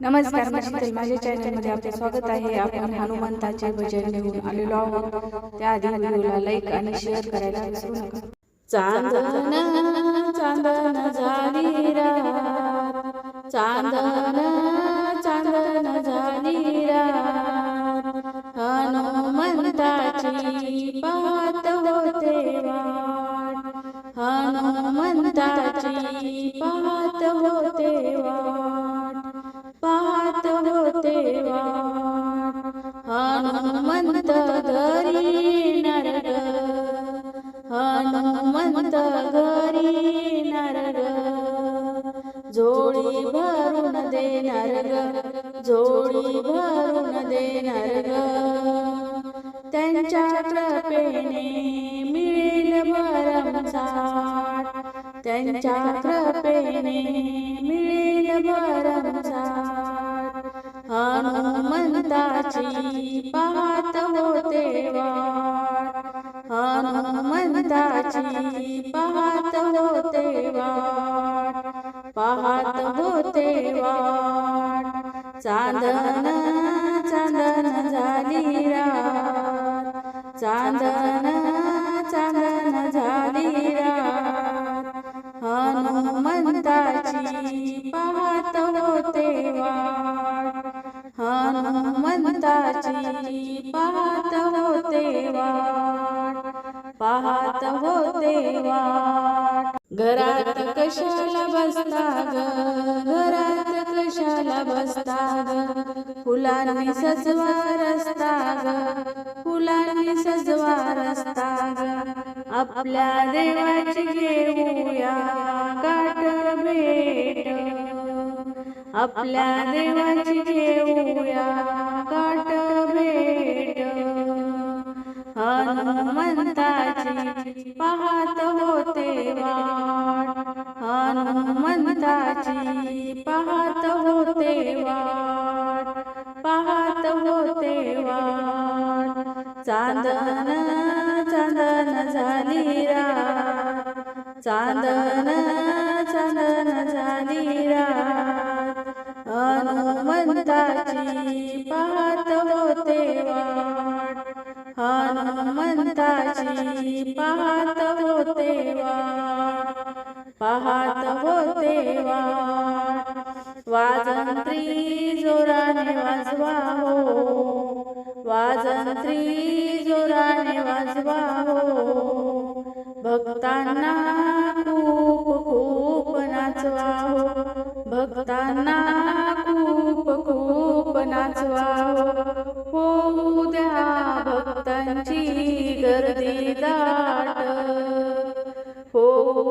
नमस्कार माझ्या माझ्या चॅनलमध्ये आपले स्वागत आहे. आपण हनुमंताचे भजन घेऊन आलेलो आहोत. त्याआधी व्हिडिओला लाईक आणि शेअर करायला विसरू नका. चांदन चांदन झाली रात चांदन चांदन झाली रात हनुमंताची पाहत होते वाट. हनुमंताची पाहत होते वाट. पाहत देवा हनुमंत घरी नरग हनुमंत घरी नरग जोडी भरून दे नरग जोडी भरून दे नरग त्यांच्या कृपेने मिळेल भरमसाठ त्यांच्या कृपेने मिळेल हनुमंताची पाहत होते वाट. हनुमंताची पाहत होते वाट. पाहत होते वाट. चांदन हनुमंताची पाहत होते वाट पाहत होते वाट घरात कशाला बसता ग? घरात कशाला बसता ग? फुलांनी सजवा रस्ता ग. फुलांनी सजवा रस्ता ग. आपल्या देवाची घेऊया काट भेट. आपल्या देवाची घेऊया काट भेट. हनुमंताची पाहत होते वाट. हनुमंताची पाहत होते वाट. पाहत होते वाट. चांदन चांदन झाली रा. चांदन चांदन झाली रा. हनुमंताची पाहत होते वाट. हनुमंताची पाहत होते वाट. पाहत होते वाट. वाजंत्री जोराने वाजवा हो वाजंत्री जोराने वाजवा हो भक्तांना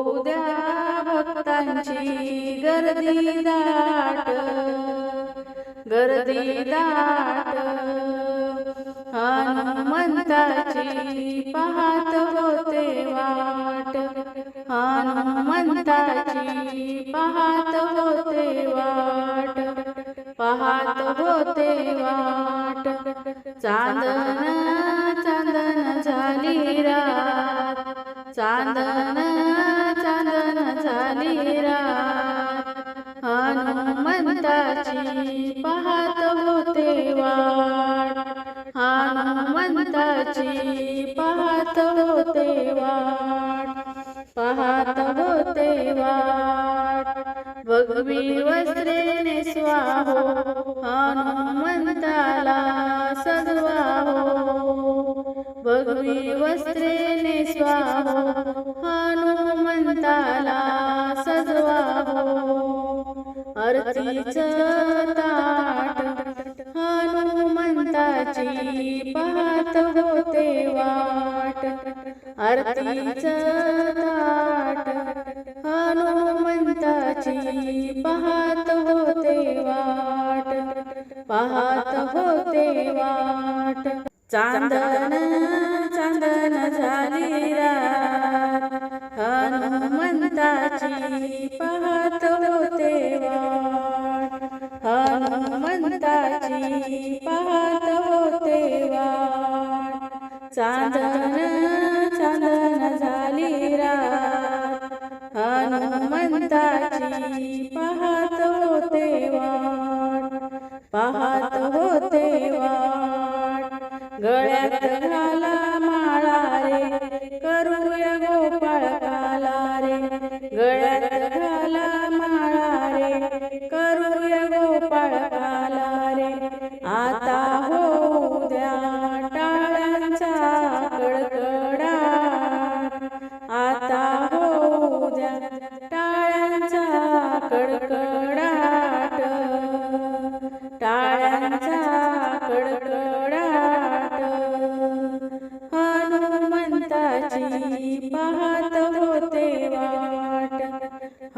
द्या भक्तांची गर्दी दाट गर्दी दाट. हनुमंताची पाहत होते वाट हनुमंताची पाहत होते वाट पाहत होते वाट. चांदन चांदन झाली रात चांदन चांदन हनुमंताची पाहत होते वाट. हनुमंताची पाहत होते वाट. पाहत होते वाट. भगवी वस्त्रे नेसवा हनुमंताला सजवाहो. भगवी वस्त्रे नेसवा हनुमंताची पाहत होते वाट. आरतीच ताट हनुमंताची पाहत होते वाट. पाहत होते वाट. चांदन चांदन झाली हनुमंताची हनुमंताची पाहत होते वाट पाहत होते वाट. गळ्यात घाला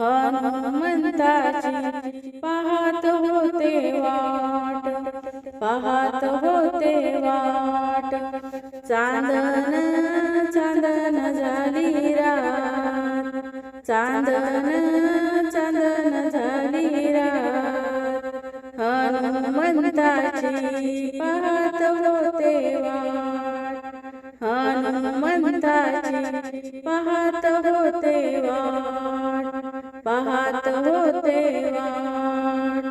हनुमंताची पाहत होते वाट पाहत होते वाट. चांदन चांदन झाली रात चांदन चांदन झाली रात. हनुमंताची पाहत होते वाट हनुमंताची पाहत होते वाट. बहात हो देवा